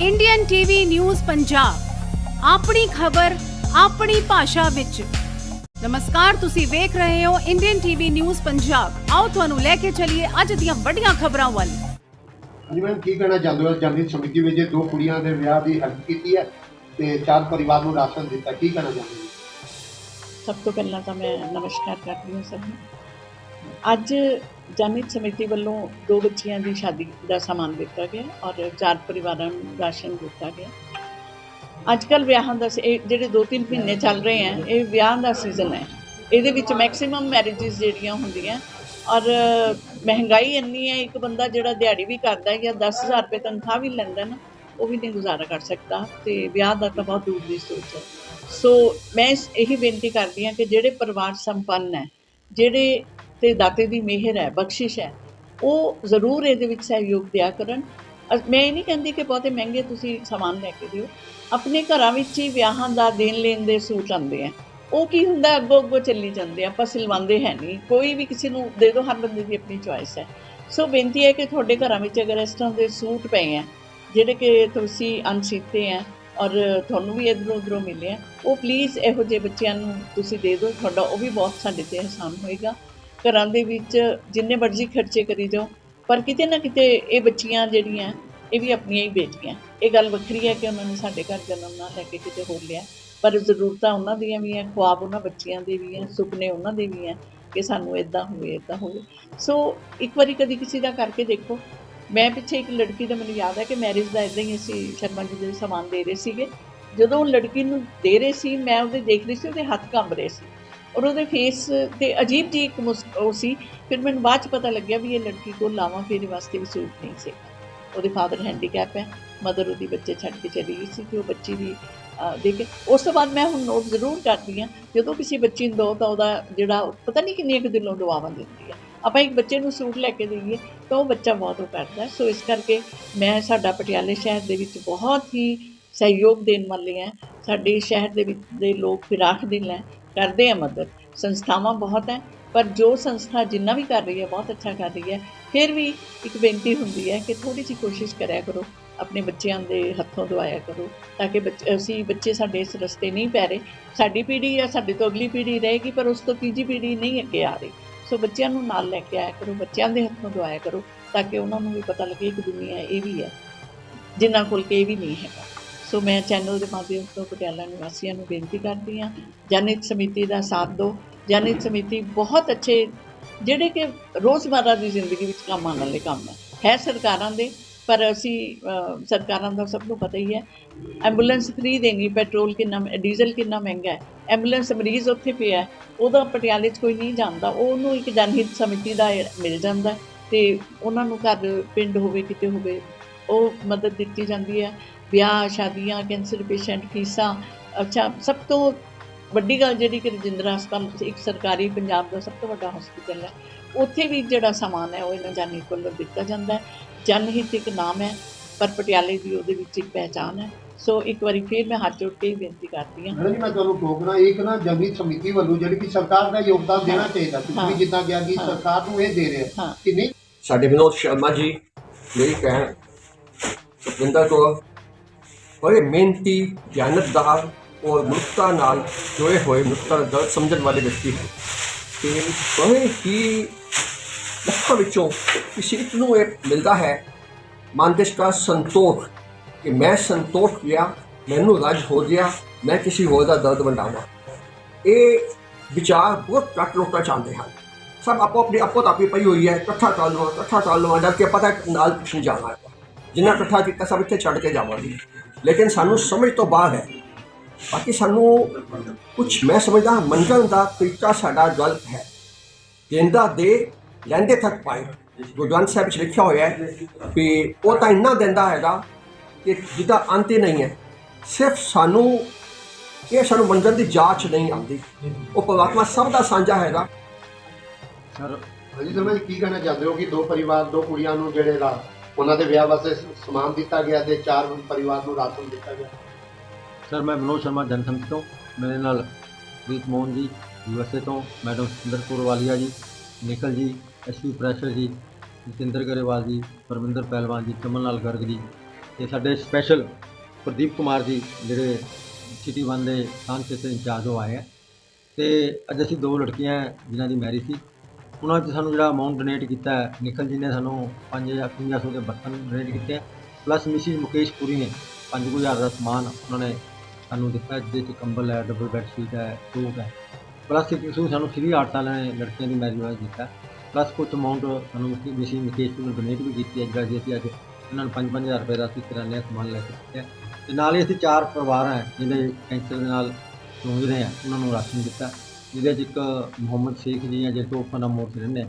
Indian TV news Punjab ਆਪਣੀ ਖਬਰ ਆਪਣੀ ਭਾਸ਼ਾ ਵਿੱਚ। ਨਮਸਕਾਰ ਤੁਸੀਂ ਵੇਖ ਰਹੇ ਹੋ ਇੰਡੀਅਨ ਟੀਵੀ ਨਿਊਜ਼ ਪੰਜਾਬ ਆਓ ਤੁਹਾਨੂੰ ਲੈ ਕੇ ਚੱਲੀਏ ਅੱਜ ਦੀਆਂ ਵੱਡੀਆਂ ਖਬਰਾਂ ਵੱਲ। ਮੈਮ ਕੀ ਕਹਿਣਾ ਚਾਹੁੰਦੇ ਹੋ? ਜਨਹਿਤ ਸਮਿਤੀ ਵਿੱਚ ਦੋ ਕੁੜੀਆਂ ਦੇ ਵਿਆਹ ਦੀ ਹੈਲਪ ਕੀਤੀ ਹੈ ਤੇ ਚਾਰ ਪਰਿਵਾਰ ਨੂੰ ਰਾਸ਼ਨ ਦਿੱਤਾ ਕੀ ਕਹਿਣਾ ਚਾਹੁੰਦੇ ਹੋ? ਸਭ ਤੋਂ ਪਹਿਲਾਂ ਤਾਂ ਮੈਂ ਨਮਸਕਾਰ ਕਰਦੀ ਹਾਂ ਸਭ ਨੂੰ। ਅੱਜ ਜਨਿਤ ਸਮਿਤੀ ਵੱਲੋਂ ਦੋ ਬੱਚੀਆਂ ਦੀ ਸ਼ਾਦੀ ਦਾ ਸਮਾਨ ਦਿੱਤਾ ਗਿਆ ਔਰ ਚਾਰ ਪਰਿਵਾਰਾਂ ਨੂੰ ਰਾਸ਼ਨ ਦਿੱਤਾ ਗਿਆ। ਅੱਜ ਕੱਲ ਵਿਆਹਾਂ ਦਾ ਸ- ਇਹ ਜਿਹੜੇ 2-3 ਮਹੀਨੇ ਚੱਲ ਰਹੇ ਹੈ ਇਹ ਵਿਆਹ ਦਾ ਸੀਜ਼ਨ ਹੈ। ਇਹਦੇ ਵਿੱਚ ਮੈਕਸਿਮਮ ਮੈਰਿਜਸ ਜਿਹੜੀਆਂ ਹੁੰਦੀਆਂ ਔਰ ਮਹਿੰਗਾਈ ਇੰਨੀ ਹੈ, ਇੱਕ ਬੰਦਾ ਜਿਹੜਾ ਦਿਹਾੜੀ ਵੀ ਕਰਦਾ ਹੈ ਜਾਂ 10000 ਰੁਪਏ ਤਨਖਾਹ ਵੀ ਲੈਂਦਾ ਨਾ, ਉਹ ਵੀ ਨਹੀਂ ਗੁਜ਼ਾਰਾ ਕਰ ਸਕਦਾ ਤੇ ਵਿਆਹ ਦਾ ਤਾਂ ਬਹੁਤ ਦੂਰ ਦੀ ਸੋਚ ਹੈ। ਸੋ ਮੈਂ ਇਹੀ ਬੇਨਤੀ ਕਰਦੀ ਹਾਂ ਕਿ ਜਿਹੜੇ ਪਰਿਵਾਰ ਸੰਪੰਨ ਹੈ, ਜਿਹੜੇ ਤੇ ਦਾਤੇ ਦੀ ਮਿਹਰ ਹੈ, ਬਖਸ਼ਿਸ਼ ਹੈ। ਉਹ ਜ਼ਰੂਰ ਇਹਦੇ ਵਿੱਚ ਸਹਿਯੋਗ ਦਿਆ ਕਰਨ। ਅ- ਮੈਂ ਇਹ ਨਹੀਂ ਕਹਿੰਦੀ ਕਿ ਬਹੁਤੇ ਮਹਿੰਗੇ ਤੁਸੀਂ ਸਮਾਨ ਲੈ ਕੇ ਦਿਓ। ਆਪਣੇ ਘਰਾਂ ਵਿੱਚ ਹੀ ਵਿਆਹਾਂ ਦਾ ਦੇਣ ਲੈਣ ਦੇ ਸੂਟ ਆਉਂਦੇ ਆ। ਉਹ ਕੀ ਹੁੰਦਾ ਅੱਗੋਂ ਅੱਗੋਂ ਚੱਲੀ ਜਾਂਦੇ ਆਪਾਂ ਸਿਲਵਾਉਂਦੇ ਹੈ ਨਹੀਂ। ਕੋਈ ਵੀ ਕਿਸੇ ਨੂੰ ਦੇ ਦਿਓ, ਹਰ ਬੰਦੇ ਦੀ ਆਪਣੀ ਚੁਆਇਸ ਹੈ। ਸੋ ਬੇਨਤੀ ਹੈ ਕਿ ਤੁਹਾਡੇ ਘਰਾਂ ਵਿੱਚ ਅਗਰ ਇਸ ਤਰ੍ਹਾਂ ਦੇ ਸੂਟ ਪਏ ਆ, ਜਿਹੜੇ ਕਿ ਤੁਸੀਂ ਅਣਸੀਤੇ ਆ ਔਰ ਤੁਹਾਨੂੰ ਵੀ ਇਧਰੋਂ ਉਧਰੋਂ ਮਿਲੇ ਆ, ਉਹ ਪਲੀਜ਼ ਇਹੋ ਜਿਹੇ ਬੱਚਿਆਂ ਨੂੰ ਤੁਸੀਂ ਦੇ ਦਿਓ। ਤੁਹਾਡਾ ਉਹ ਵੀ ਬਹੁਤ ਸਾਡੇ ਤੇ ਅਹਿਸਾਨ ਹੋਏਗਾ। ਘਰਾਂ ਦੇ ਵਿੱਚ ਜਿੰਨੇ ਮਰਜ਼ੀ ਖਰਚੇ ਕਰੀ ਜਾਓ, ਪਰ ਕਿਤੇ ਨਾ ਕਿਤੇ ਇਹ ਬੱਚੀਆਂ ਜਿਹੜੀਆਂ, ਇਹ ਵੀ ਆਪਣੀਆਂ ਹੀ ਬੇਟੀਆਂ। ਇਹ ਗੱਲ ਵੱਖਰੀ ਹੈ ਕਿ ਉਹਨਾਂ ਨੇ ਸਾਡੇ ਘਰ ਜਨਮ ਨਾ ਲੈ ਕੇ ਕਿਤੇ ਹੋਰ ਲਿਆ। ਪਰ ਜ਼ਰੂਰਤਾਂ ਉਹਨਾਂ ਦੀਆਂ ਵੀ ਹੈ, ਖੁਆਬ ਉਹਨਾਂ ਬੱਚਿਆਂ ਦੇ ਵੀ ਹੈ ਸੁਪਨੇ ਉਹਨਾਂ ਦੇ ਵੀ ਹੈ ਕਿ ਸਾਨੂੰ ਇਦਾਂ ਹੋਵੇ ਇਦਾਂ ਹੋਵੇ। ਸੋ ਇੱਕ ਵਾਰੀ ਕਦੀ ਕਿਸੇ ਦਾ ਕਰਕੇ ਦੇਖੋ। ਮੈਂ ਪਿੱਛੇ ਇੱਕ ਲੜਕੀ ਦਾ ਮੈਨੂੰ ਯਾਦ ਹੈ ਕਿ ਮੈਰਿਜ ਦਾ ਇਦਾਂ ਹੀ ਅਸੀਂ ਸ਼ਰਮਾ ਜੀ ਦੇ ਸਮਾਨ ਦੇ ਰਹੇ ਸੀਗੇ। ਜਦੋਂ ਉਹ ਲੜਕੀ ਨੂੰ ਦੇ ਰਹੇ ਸੀ, ਮੈਂ ਉਹਦੇ ਦੇਖ ਰਹੀ ਸੀ, ਉਹਦੇ ਹੱਥ ਕੰਬ ਰਹੇ ਸੀ। ਔਰ ਉਹਦੇ ਫੇਸ ਤੇ ਅਜੀਬ ਜੀ ਇੱਕ ਮੁਸ- ਉਹ ਸੀ ਫਿਰ ਮੈਨੂੰ ਬਾਅਦ ਚ ਪਤਾ ਲੱਗਿਆ ਵੀ ਇਹ ਲੜਕੀ ਕੋਲ ਲਾਵਾਂ ਫੇਰੇ ਵਾਸਤੇ ਵੀ ਸੂਟ ਨਹੀਂ ਸੀ। ਉਹਦੇ ਫਾਦਰ ਹੈਂਡੀਕੈਪ ਹੈ ਮਦਰ ਉਹਦੀ ਬੱਚੇ ਛੱਡ ਕੇ ਚਲੀ ਗਈ ਸੀ ਤੇ ਉਹ ਬੱਚੀ ਵੀ ਅਹ, ਦੇਖ ਕੇ ਉਸ ਤੋਂ ਬਾਅਦ ਮੈਂ ਹੁਣ ਨੋਟ ਜ਼ਰੂਰ ਕਰਦੀ ਹਾਂ ਜਦੋਂ ਕਿਸੇ ਬੱਚੀ ਨੂੰ ਦੋ ਤਾਂ ਉਹਦਾ ਜਿਹੜਾ ਪਤਾ ਨਹੀਂ ਕਿੰਨੀਆਂ ਕੁ ਦਿਲੋਂ ਦੁਆਵਾਂ ਦਿੰਦੀ ਆ ਆਪਾਂ ਇੱਕ ਬੱਚੇ ਨੂੰ ਸੂਟ ਲੈ ਕੇ ਦੇਈਏ ਤਾਂ ਉਹ ਬੱਚਾ ਬਹੁਤ ਉਹ ਕਰਦਾ ਸੋ ਇਸ ਕਰਕੇ ਮੈਂ ਸਾਡਾ ਪਟਿਆਲੇ ਸ਼ਹਿਰ ਦੇ ਵਿੱਚ ਬਹੁਤ ਹੀ ਸਹਿਯੋਗ ਦੇਣ ਵਾਲੇ ਹੈ। ਸਾਡੇ ਸ਼ਹਿਰ ਦੇ ਵਿੱਚ ਦੇ ਲੋਕ ਫਿਰਾਖ ਦਿਲ ਹੈ। ਕਰਦੇ ਆ ਮਦਦ। ਸੰਸਥਾਵਾਂ ਬਹੁਤ ਹੈ, ਪਰ ਜੋ ਸੰਸਥਾ ਜਿੰਨਾ ਵੀ ਕਰ ਰਹੀ ਹੈ, ਬਹੁਤ ਅੱਛਾ ਕਰ ਰਹੀ ਹੈ। ਫਿਰ ਵੀ ਇੱਕ ਬੇਨਤੀ ਹੁੰਦੀ ਹੈ ਕਿ ਥੋੜੀ ਜਿਹੀ ਕੋਸ਼ਿਸ਼ ਕਰਿਆ ਕਰੋ, ਆਪਣੇ ਬੱਚਿਆਂ ਦੇ ਹੱਥੋਂ ਦਵਾਇਆ ਕਰੋ, ਤਾਂ ਕਿ ਬੱਚੇ, ਅਸੀਂ ਬੱਚੇ ਸਾਡੇ ਇਸ ਰਸਤੇ ਨਹੀਂ ਪੈ ਰਹੇ। ਸਾਡੀ ਪੀੜ੍ਹੀ ਜਾਂ ਸਾਡੇ ਤੋਂ ਅਗਲੀ ਪੀੜ੍ਹੀ ਰਹੇਗੀ, ਪਰ ਉਸ ਤੋਂ ਤੀਜੀ ਪੀੜ੍ਹੀ ਨਹੀਂ ਅੱਗੇ ਆ ਰਹੀ। ਸੋ ਬੱਚਿਆਂ ਨੂੰ ਨਾਲ ਲੈ ਕੇ ਆਇਆ ਕਰੋ, ਬੱਚਿਆਂ ਦੇ ਹੱਥੋਂ ਦਵਾਇਆ ਕਰੋ, ਤਾਂ ਕਿ ਉਹਨਾਂ ਨੂੰ ਵੀ ਪਤਾ ਲੱਗੇ ਕਿ ਦੁਨੀਆ ਇਹ ਵੀ ਹੈ, ਜਿਨ੍ਹਾਂ ਕੋਲ ਕੇ ਇਹ ਵੀ ਨਹੀਂ ਹੈਗਾ। ਸੋ ਮੈਂ ਚੈਨਲ ਦੇ ਮਾਧਿਅਮ ਤੋਂ ਪਟਿਆਲਾ ਨਿਵਾਸੀਆਂ ਨੂੰ ਬੇਨਤੀ ਕਰਦੀ ਹਾਂ, ਜਨਹਿਤ ਸਮਿਤੀ ਦਾ ਸਾਥ ਦਿਓ। ਜਨਹਿਤ ਸਮਿਤੀ ਬਹੁਤ ਅੱਛੇ, ਜਿਹੜੇ ਕਿ ਰੋਜ਼ਮਰਰਾ ਦੀ ਜ਼ਿੰਦਗੀ ਵਿੱਚ ਕੰਮ ਆਉਣ ਵਾਲੇ ਕੰਮ ਹੈ ਹੈ ਸਰਕਾਰਾਂ ਦੇ, ਪਰ ਅਸੀਂ ਸਰਕਾਰਾਂ ਦਾ ਸਭ ਨੂੰ ਪਤਾ ਹੀ ਹੈ, ਐਂਬੂਲੈਂਸ ਫ੍ਰੀ ਦੇਣੀ, ਪੈਟਰੋਲ ਕਿੰਨਾ, ਡੀਜ਼ਲ ਕਿੰਨਾ ਮਹਿੰਗਾ ਹੈ। ਐਂਬੂਲੈਂਸ ਮਰੀਜ਼ ਉੱਥੇ ਪਿਆ ਉਹਦਾ ਪਟਿਆਲੇ 'ਚ ਕੋਈ ਨਹੀਂ ਜਾਣਦਾ ਉਹਨੂੰ ਇੱਕ ਜਨਹਿਤ ਸਮਿਤੀ ਦਾ ਮਿਲ ਜਾਂਦਾ ਹੈ ਤੇ ਉਹਨਾਂ ਨੂੰ ਘਰ ਪਿੰਡ ਹੋਵੇ, ਕਿਤੇ ਹੋਵੇ, ਉਹ ਮਦਦ ਦਿੱਤੀ ਜਾਂਦੀ ਹੈ। ਵਿਆਹ ਸ਼ਾਦੀਆਂ ਕੈਂਸਰ ਪੇਸ਼ੈਂਟ ਫੀਸਾਂ ਅੱਛਾ ਸਭ ਤੋਂ ਵੱਡੀ ਗੱਲ ਜਿਹੜੀ ਕਿ ਰਜਿੰਦਰਾ ਹਸਪਤਾਲ ਇੱਕ ਸਰਕਾਰੀ ਪੰਜਾਬ ਦਾ ਸਭ ਤੋਂ ਵੱਡਾ ਹਸਪਤਾਲ ਹੈ ਉੱਥੇ ਵੀ ਜਿਹੜਾ ਸਮਾਨ ਹੈ ਉਹ ਇਹਨਾਂ ਜਨਹਿਤ ਵੱਲੋਂ ਦਿੱਤਾ ਜਾਂਦਾ ਹੈ। ਜਨਹਿਤ ਇੱਕ ਨਾਮ ਹੈ ਪਰ ਪਟਿਆਲੇ ਦੀ ਉਹਦੇ ਵਿੱਚ ਇੱਕ ਪਹਿਚਾਨ ਹੈ। ਸੋ ਇੱਕ ਵਾਰੀ ਫਿਰ ਮੈਂ ਹੱਥ ਜੋੜ ਕੇ ਬੇਨਤੀ ਕਰਦੀ ਹਾਂ। ਮੈਡਮ ਜੀ ਮੈਂ ਤੁਹਾਨੂੰ ਟੋਕਣਾ ਇੱਕ ਨਾ ਜਨਹਿਤ ਸਮਿਤੀ ਵੱਲੋਂ ਜਿਹੜੀ ਕਿ ਸਰਕਾਰ ਦਾ ਯੋਗਦਾਨ ਦੇਣਾ ਚਾਹੀਦਾ ਤੁਸੀਂ ਜਿੱਦਾਂ ਕਿਹਾ ਕਿ। ਸਰਕਾਰ ਨੂੰ ਇਹ ਦੇ ਰਿਹਾ ਹਾਂ। ਕਿ ਨਹੀਂ। ਸਾਡੇ ਵਿਨੋਦ ਸ਼ਰਮਾ ਜੀ ਮੇਰੀ ਭੈਣ ਸੁਖਵਿੰਦਰ ਕੌਰ ਬੜੇ ਮਿਹਨਤੀ ਦਿਆਨਤਦਾਰ ਔਰ ਮਨੁੱਖਤਾ ਨਾਲ ਜੁੜੇ ਹੋਏ ਮਨੁੱਖਤਾ ਦਾ ਦਰਦ ਸਮਝਣ ਵਾਲੇ ਵਿਅਕਤੀ ਹਨ। ਤੇ ਬੜੇ ਹੀ ਲੱਖਾਂ ਵਿੱਚੋਂ ਕਿਸੇ ਇੱਕ ਨੂੰ ਇਹ ਮਿਲਦਾ ਹੈ, ਮਨ ਦੇ ਦਾ ਸੰਤੋਖ ਕਿ ਮੈਂ ਸੰਤੋਖ ਗਿਆ, ਮੈਨੂੰ ਰਾਜ ਹੋ ਗਿਆ, ਮੈਂ ਕਿਸੇ ਹੋਰ ਦਾ ਦਰਦ ਵੰਡਾਵਾਂ। ਇਹ ਵਿਚਾਰ ਬਹੁਤ ਘੱਟ ਲੋਕਾਂ ਚਾਹੁੰਦੇ ਹਨ। ਸਭ ਆਪੋ ਆਪਣੀ ਆਪੋ ਤਾਪੀ ਪਈ ਹੋਈ ਹੈ, ਇਕੱਠਾ ਕਰ ਲਵਾਂ, ਇਕੱਠਾ ਕਰ ਲਵਾਂ ਡਰ ਕੇ ਪਤਾ ਹੈ ਨਾਲ ਕੁਛ ਨਹੀਂ ਜਾਣਾ ਜਿੰਨਾ ਇਕੱਠਾ ਕੀਤਾ ਸਭ ਇੱਥੇ ਛੱਡ ਕੇ ਜਾਵਾਂਗੇ। ਲੇਕਿਨ ਸਾਨੂੰ ਸਮਝ ਤੋਂ ਬਾਹਰ ਹੈ ਬਾਕੀ ਸਾਨੂੰ ਕੁਝ ਮੈਂ ਸਮਝਦਾ ਮੰਨਣ ਦਾ ਤਰੀਕਾ ਸਾਡਾ ਗਲਤ ਹੈ ਦੇਂਦਾ ਦੇ ਲੈਂਦੇ ਤੱਕ ਪਾਏ ਗੁਰੂ ਗ੍ਰੰਥ ਸਾਹਿਬ ਵਿੱਚ ਲਿਖਿਆ ਹੋਇਆ ਹੈ ਕਿ ਉਹ ਤਾਂ ਇੰਨਾ ਦਿੰਦਾ ਹੈਗਾ ਕਿ ਜਿਹਦਾ ਅੰਤ ਹੀ ਨਹੀਂ ਹੈ ਸਿਰਫ ਸਾਨੂੰ ਇਹ ਸਾਨੂੰ ਮੰਨਣ ਦੀ ਜਾਂਚ ਨਹੀਂ ਆਉਂਦੀ ਉਹ ਪਰਮਾਤਮਾ ਸਭ ਦਾ ਸਾਂਝਾ ਹੈਗਾ ਹਾਂਜੀ ਸਰ ਕੀ ਕਹਿਣਾ ਚਾਹੁੰਦੇ ਹੋ ਕਿ ਦੋ ਪਰਿਵਾਰ ਦੋ ਕੁੜੀਆਂ ਨੂੰ ਜਿਹੜੇ ਰਾ ਉਹਨਾਂ ਦੇ ਵਿਆਹ ਵਾਸਤੇ ਸਮਾਨ ਦਿੱਤਾ ਗਿਆ ਤੇ ਚਾਰ ਪਰਿਵਾਰ ਨੂੰ ਰਾਸ਼ਨ ਦਿੱਤਾ ਗਿਆ। ਸਰ, ਮੈਂ ਮਨੋਜ ਸ਼ਰਮਾ, ਜਨਸੰਘ ਤੋਂ। ਮੇਰੇ ਨਾਲ ਪ੍ਰੀਤ ਮੋਹਨ ਜੀ ਯੂਐਸਏ ਤੋਂ, ਮੈਡਮ ਸੁੰਦਰ ਕੌਰ ਵਾਲੀਆ ਜੀ, ਨਿਕਲ ਜੀ ਐਸਪੀ ਪ੍ਰੈਸ਼ਰ ਜੀ, ਜਤਿੰਦਰ ਗਰੇਵਾਲ ਜੀ, ਪਰਮਿੰਦਰ ਪਹਿਲਵਾਨ ਜੀ ਕਮਲ ਲਾਲ ਗਰਗ ਜੀ ਤੇ ਸਾਡੇ ਸਪੈਸ਼ਲ ਪ੍ਰਦੀਪ ਕੁਮਾਰ ਜੀ, ਜਿਹੜੇ ਸਿਟੀ ਵਨ ਦੇ ਸਾਂਝੇ ਤੇ ਇੰਚਾਰਜ ਉਹ ਆਏ ਆ। ਤੇ ਅੱਜ ਅਸੀਂ ਦੋ ਲੜਕੀਆਂ ਜਿਨ੍ਹਾਂ ਦੀ ਮੈਰਿਜ ਸੀ। ਉਹਨਾਂ 'ਚ ਸਾਨੂੰ ਜਿਹੜਾ ਅਮਾਉਂਟ ਡੋਨੇਟ ਕੀਤਾ ਹੈ ਨਿਖਲ ਜੀ ਨੇ ਸਾਨੂੰ 5000 5500 ਦੇ ਬਰਤਨ ਡੋਨੇਟ ਕੀਤੇ ਆ ਪਲੱਸ ਮਿਸਿਸ ਮੁਕੇਸ਼ ਪੁਰੀ ਨੇ 5000 ਦਾ ਸਮਾਨ ਉਹਨਾਂ ਨੇ ਸਾਨੂੰ ਦਿੱਤਾ ਜਿਹਦੇ 'ਚ ਕੰਬਲ ਹੈ ਡਬਲ ਬੈੱਡ ਸ਼ੀਟ ਹੈ, ਸੂਟ ਹੈ। ਪਲੱਸ ਇੱਕ ਤੁਸੀਂ ਸਾਨੂੰ ਫ੍ਰੀ ਆਰਟ ਵਾਲਿਆਂ ਨੇ, ਲੜਕੀਆਂ ਦੀ ਮੈਰਿਜ ਵਾਸਤੇ ਦਿੱਤਾ ਪਲੱਸ ਕੁਝ ਅਮਾਉਂਟ ਸਾਨੂੰ ਮਿਸਿਸ ਮੁਕੇਸ਼ ਪੁਰੀ ਨੇ ਡੋਨੇਟ ਵੀ ਕੀਤੀ ਹੈ, ਜਿਹੜਾ ਅਸੀਂ ਅੱਜ ਉਹਨਾਂ ਨੂੰ 5-5000 ਰੁਪਏ ਦਾ ਅਸੀਂ ਕਿਰਾਨੇ ਦਾ ਸਮਾਨ ਲੈ ਕੇ ਦਿੱਤਾ ਤੇ ਨਾਲ ਹੀ ਅਸੀਂ ਚਾਰ ਪਰਿਵਾਰ ਹੈ ਜਿਹੜੇ ਕੈਂਸਰ ਦੇ ਨਾਲ ਜੂਝ ਰਹੇ ਆ ਉਹਨਾਂ ਨੂੰ ਰਾਸ਼ਨ ਦਿੱਤਾ ਜਿਹਦੇ 'ਚ ਇੱਕ ਮੁਹੰਮਦ ਸ਼ੇਖ ਜੀ ਆ ਜਿਹੜੇ ਟੋਪਨਾ ਦਾ ਤੇ ਰਹਿੰਦੇ ਆ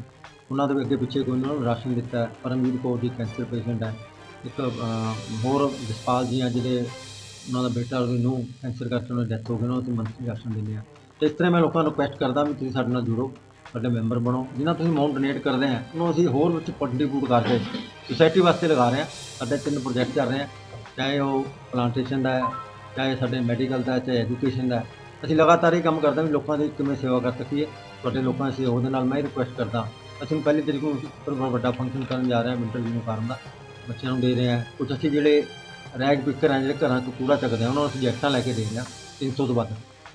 ਉਹਨਾਂ ਦੇ ਅੱਗੇ ਪਿੱਛੇ ਕੋਈ ਉਹਨਾਂ ਨੂੰ ਰਾਸ਼ਨ ਦਿੱਤਾ ਹੈ। ਪਰਮਜੀਤ ਕੌਰ ਜੀ ਕੈਂਸਰ ਪੇਸ਼ੈਂਟ ਹੈ ਇੱਕ ਅਹ, ਹੋਰ ਜਸਪਾਲ ਜੀ ਆ ਜਿਹੜੇ ਉਹਨਾਂ ਦਾ ਬੇਟਾ ਉਹਦੀ ਨੂੰ ਕੈਂਸਰ ਕਰਕੇ ਉਹਨਾਂ ਦੀ ਡੈਥ ਹੋ ਗਈ ਉਹਨਾਂ ਨੂੰ ਮੰਥਲੀ ਰਾਸ਼ਨ ਦਿੰਦੇ ਆ ਤੇ ਇਸ ਤਰ੍ਹਾਂ ਮੈਂ ਲੋਕਾਂ ਨੂੰ ਰਿਕੁਐਸਟ ਕਰਦਾ ਵੀ ਤੁਸੀਂ ਸਾਡੇ ਨਾਲ ਜੁੜੋ ਸਾਡੇ ਮੈਂਬਰ ਬਣੋ ਜਿਨ੍ਹਾਂ ਤੁਸੀਂ ਅਮਾਉਂਟ ਡੋਨੇਟ ਕਰਦੇ ਆ ਉਹਨੂੰ ਅਸੀਂ ਹੋਰ ਵਿੱਚ ਕੰਟਰੀਬਿਊਟ ਕਰਕੇ ਸੁਸਾਇਟੀ ਵਾਸਤੇ ਲਗਾ ਰਹੇ ਆ ਸਾਡੇ ਤਿੰਨ ਪ੍ਰੋਜੈਕਟ ਚੱਲ ਰਹੇ ਆ ਚਾਹੇ ਉਹ ਪਲਾਂਟੇਸ਼ਨ ਦਾ ਹੈ ਚਾਹੇ ਸਾਡੇ ਮੈਡੀਕਲ ਦਾ ਹੈ, ਚਾਹੇ ਐਜੂਕੇਸ਼ਨ ਦਾ ਹੈ। ਅਸੀਂ ਲਗਾਤਾਰ ਇਹ ਕੰਮ ਕਰਦੇ ਹਾਂ ਵੀ ਲੋਕਾਂ ਦੀ ਕਿਵੇਂ ਸੇਵਾ ਕਰ ਸਕੀਏ, ਤੁਹਾਡੇ ਲੋਕਾਂ ਦੀ ਸਹਿਯੋਗ ਦੇ ਨਾਲ ਮੈਂ ਰਿਕੁਐਸਟ ਕਰਦਾ, ਅਸੀਂ ਪਹਿਲੀ ਤਰੀਕ ਨੂੰ ਉੱਪਰ ਬਹੁਤ ਵੱਡਾ ਫੰਕਸ਼ਨ ਕਰਨ ਜਾ ਰਹੇ ਹਾਂ ਵਿੰਟਰ ਯੂਨੀਫਾਰਮ ਦਾ, ਬੱਚਿਆਂ ਨੂੰ ਦੇ ਰਹੇ ਹਾਂ। ਕੁਝ ਅਸੀਂ ਜਿਹੜੇ ਰੈਗ ਪਿਕਰ ਆ ਜਿਹੜੇ ਘਰਾਂ ਤੋਂ ਕੂੜਾ ਚੱਕਦੇ ਆ ਉਹਨਾਂ ਨੂੰ ਅਸੀਂ ਜੈਕਟਾਂ ਲੈ ਕੇ ਦੇ ਰਹੇ ਹਾਂ 300 ਤੋਂ ਵੱਧ।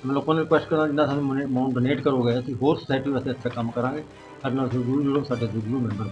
ਮੈਂ ਲੋਕਾਂ ਨੂੰ ਰਿਕੁਐਸਟ ਕਰਦਾ ਜਿੰਨਾ ਸਾਨੂੰ ਅਮਾਉਂਟ ਡੋਨੇਟ ਕਰੋਗੇ, ਅਸੀਂ ਹੋਰ ਸੋਸਾਇਟੀ ਵਾਸਤੇ ਅੱਛਾ ਕੰਮ ਕਰਾਂਗੇ। ਸਾਡੇ ਨਾਲ ਜ਼ਰੂਰ ਜੁੜੋ, ਸਾਡੇ ਜ਼ਰੂਰ ਮੈਂਬਰ